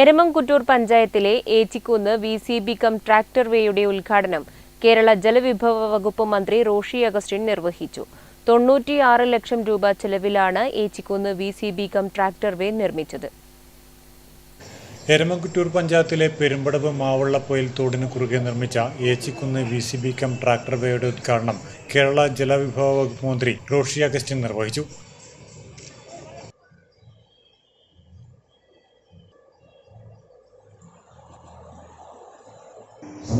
എരമംകുറ്റൂർ പഞ്ചായത്തിലെ Echikkunnu V C B cum tractor വേയുടെ ഉദ്ഘാടനം കേരള ജലവിഭവ വകുപ്പ് മന്ത്രി റോഷി അഗസ്റ്റിൻ നിർവഹിച്ചു. തൊണ്ണൂറ്റിയാറ് ലക്ഷം രൂപ ചെലവിലാണ് Echikkunnu V C B cum tractor way നിർമ്മിച്ചത്. എരമംകുറ്റൂർ പഞ്ചായത്തിലെ പെരുമ്പടവ് മാവള്ളപ്പൊയിൽ തോടിന് കുറുകെ നിർമ്മിച്ച Echikkunnu V C B cum tractor വേയുടെ ഉദ്ഘാടനം കേരള ജലവിഭവ വകുപ്പ് മന്ത്രി റോഷി അഗസ്റ്റിൻ നിർവഹിച്ചു.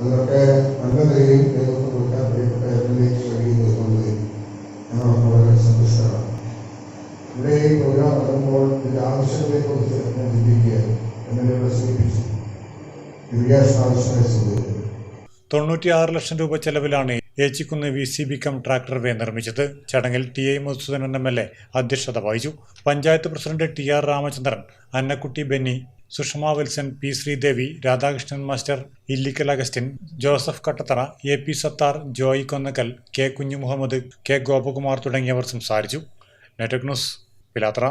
അതിനൊക്കെ നല്ല നിലയിൽ പ്രിയപ്പെട്ട എം എൽ എക്ക് ഞങ്ങളൊക്കെ വളരെ സന്തുഷ്ടരാണ് ഇവിടെ പ്രോഗ്രാം നടക്കുമ്പോൾ ഇതിന്റെ ആവശ്യകതയെക്കുറിച്ച് ഞാൻ തൊണ്ണൂറ്റിയാറ് ലക്ഷം രൂപ ചെലവിലാണ് Echikkunnu V C B cum tractor way നിർമ്മിച്ചത്. ചടങ്ങിൽ T I Madhusoodanan M L A അധ്യക്ഷത വഹിച്ചു. Panchayat president T R Ramachandran Annakutty Benny Sushama Wilson P Sreedevi Radhakrishnan master Illikkal Augustine Joseph Kattathara A P Sathar Joy Konnakkal K Kunhu Muhammad K Gopakumar തുടങ്ങിയവർ സംസാരിച്ചു. Network news Pilathara.